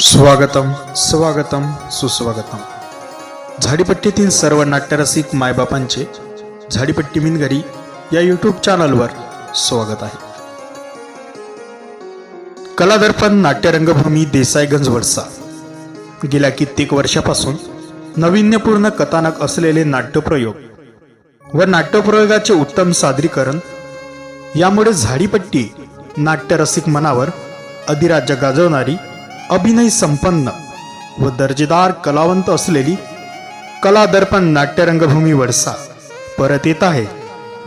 स्वागतम स्वागतम सुस्वागतम. झाडीपट्टीतील सर्व नाट्यरसिक मायबापांचे झाडीपट्टी मिनगरी या यूट्यूब चॅनलवर स्वागत आहे. कलादर्पण नाट्यरंगभूमी देसाईगंज वडसा. गेल्या कित्येक वर्षापासून नाविन्यपूर्ण कथानक असलेले नाट्यप्रयोग व नाट्यप्रयोगाचे उत्तम सादरीकरण यामुळे झाडीपट्टी नाट्यरसिक मनावर अधिराज्य गाजवणारी अभिनय संपन्न व दर्जेदार कलावंत असलेली कला दर्पण नाट्यरंगभूमी वडसा परत येत आहे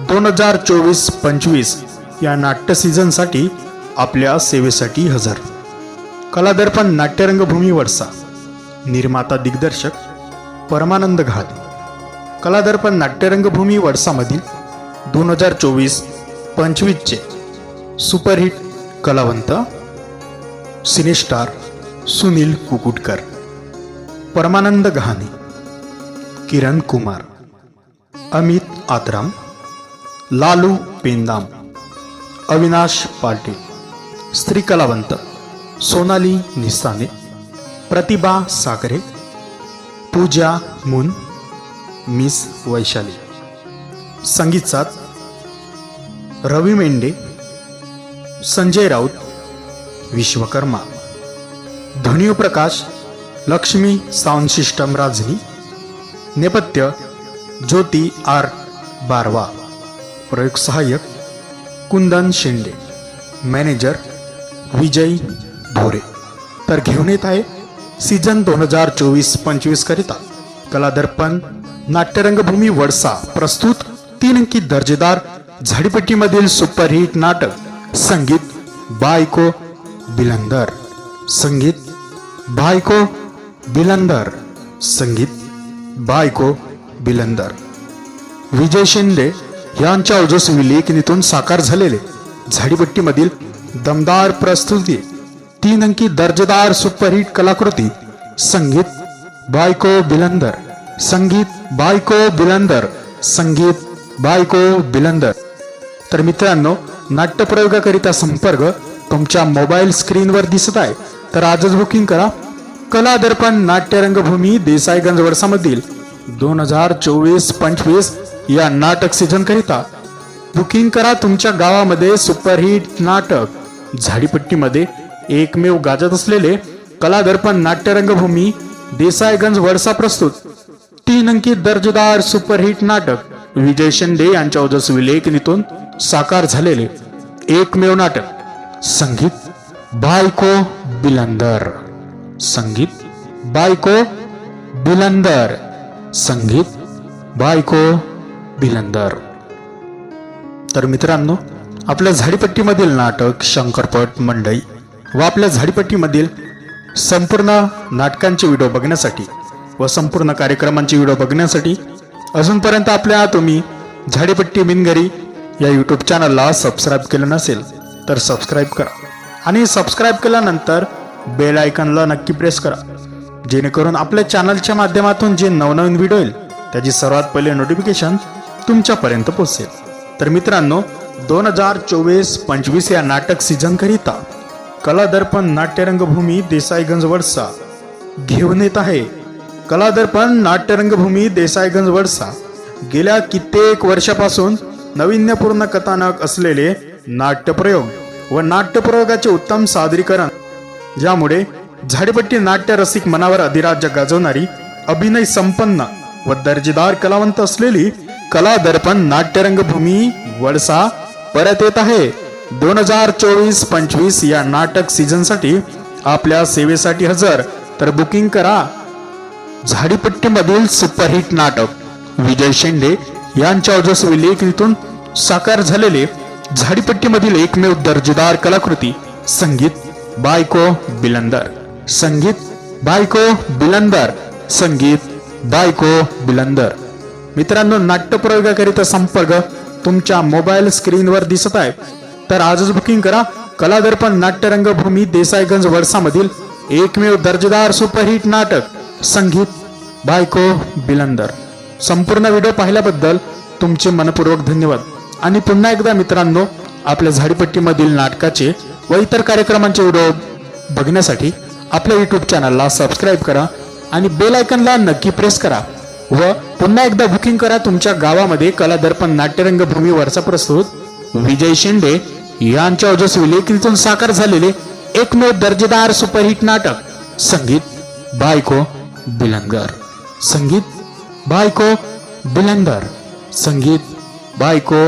दोन हजार चोवीस पंचवीस या नाट्य सीझनसाठी आपल्या सेवेसाठी हजर. कला दर्पण नाट्यरंगभूमी वडसा. निर्माता दिग्दर्शक परमानंद घाट कलादर्पण नाट्यरंगभूमी वडसामधील दोन हजार चोवीस पंचवीसचे सुपरहिट कलावंत सिनेस्टार सुनील कुकुटकर परमानंद गहाणे किरण कुमार अमित आत्राम लालू पेंदाम अविनाश पाटील स्त्री कलावंत सोनाली निस्ताने प्रतिभा साकरे पूजा मुन मिस वैशाली. संगीत साथ रवी मेंढे संजय राऊत विश्वकर्मा. ध्वनी प्रकाश लक्ष्मी साऊंड सिस्टम राजनी नेपथ्य ज्योती आर बारवा प्रयोग सहाय्यक कुंदन शिंदे मॅनेजर विजय भोरे. तर घेऊन येत आहे सीझन दोन हजार चोवीस पंचवीस करिता. कलादर्पण नाट्यरंगभूमी वडसा प्रस्तुत तीन अंकी दर्जेदार झाडीपट्टीमधील सुपरहिट नाटक संगीत बायको बिलंदर. संगीत बायको बिलंदर संगीत बायको बिलंदर. विजय शिंदे यांच्या ओजस्वी लेखणीतून साकार झालेले झाडीपट्टीमधील दमदार प्रस्तुती तीन अंकी दर्जेदार सुपरहिट कलाकृती संगीत बायको बिलंदर संगीत बायको बिलंदर संगीत बायको बिलंदर. तर मित्रांनो नाट्यप्रयोगाकरिता संपर्क तुमच्या मोबाईल स्क्रीनवर दिसत आहे. तर आजच बुकिंग करा. कला दर्पण नाट्यरंगभूमी देसाईगंज वर्षामधील दोन हजार चोवीस पंचवीस या नाटक सीझन करिता. बुकिंग करा तुमच्या गावामध्ये सुपरहिट नाटक. झाडीपट्टीमध्ये एकमेव गाजत असलेले कला दर्पण नाट्यरंगभूमी देसाईगंज वडसा प्रस्तुत. तीन अंकी दर्जेदार सुपरहिट नाटक. विजय शिंदे यांच्या ओजस्वी लेखनीतून साकार झालेले एकमेव नाटक. संगीत बायको बिलंदर संगीत बायको बिलंदर संगीत बायको बिलंदर. तर मित्रांनो आपल्या झाडीपट्टीमधील नाटक शंकरपट मंडई व आपल्या झाडीपट्टीमधील संपूर्ण नाटकांचे व्हिडिओ बघण्यासाठी व संपूर्ण कार्यक्रमांचे व्हिडिओ बघण्यासाठी अजूनपर्यंत आपल्या तुम्ही झाडीपट्टी मिनगरी या यूट्यूब चॅनलला सबस्क्राईब केलं नसेल तर सबस्क्राईब करा. आणि सबस्क्राईब केल्यानंतर बेल आयकनला नक्की प्रेस करा. जेणेकरून आपल्या चॅनलच्या माध्यमातून जे नवनवीन व्हिडिओ येईल त्याची सर्वात पहिले नोटिफिकेशन तुमच्यापर्यंत पोहोचेल. तर मित्रांनो दोन हजार चोवीस पंचवीस या नाटक सीझन करिता कला दर्पण नाट्यरंगभूमी देसाईगंज वडसा घेऊन येत आहे. कला दर्पण नाट्यरंगभूमी देसाईगंज वडसा गेल्या कित्येक वर्षापासून नाविन्यपूर्ण कथानक असलेले नाट्यप्रयोग व नाट्यप्रयोगाचे उत्तम सादरीकरण ज्यामुळे झाडीपट्टी नाट्य रसिक मनावर अधिराज्य गाजवणारी अभिनय संपन्न व दर्जेदार कलावंत असलेली कला दर्पण नाट्यरंगभूमी वडसा परत येत आहे. दोन हजार चोवीस पंचवीस या नाटक सीझनसाठी आपल्या सेवेसाठी हजर तर बुकिंग करा. झाडीपट्टीमधील सुपरहिट नाटक विजय शेंडे यांच्या ओजस्वी लेखनीतून साकार झालेले झाडीपट्टीमधील एकमेव दर्जेदार कलाकृती संगीत बायको बिलंदर. संगीत बायको बिलंदर. संगीत बायको बिलंदर. मित्रांनो नाट्यप्रयोगाकरिता संपर्क तुमच्या मोबाईल स्क्रीनवर दिसत आहे. तर आजच बुकिंग करा. कलादर्पण नाट्यरंगभूमी देसाईगंज वर्षामधील एकमेव दर्जेदार सुपरहिट नाटक संगीत बायको बिलंदर. संपूर्ण व्हिडिओ पाहिल्याबद्दल तुमचे मनपूर्वक धन्यवाद. आणि पुन्हा एकदा मित्रांनो आपल्या झाडीपट्टीमधील नाटकाचे व इतर कार्यक्रमांचे व्हिडिओ बघण्यासाठी आपल्या यूट्यूब चॅनलला सबस्क्राईब करा आणि बेल आयकनला नक्की प्रेस करा व पुन्हा एकदा बुकिंग करा तुमच्या गावामध्ये कला दर्पण नाट्यरंगभूमीवरचा प्रस्तुत विजय शिंदे यांच्या ओजस्वी लेखीतून साकार झालेले एकमेव दर्जेदार सुपरहिट नाटक संगीत बायको बिलंगर संगीत बायको बिलंदर. संगीत बायको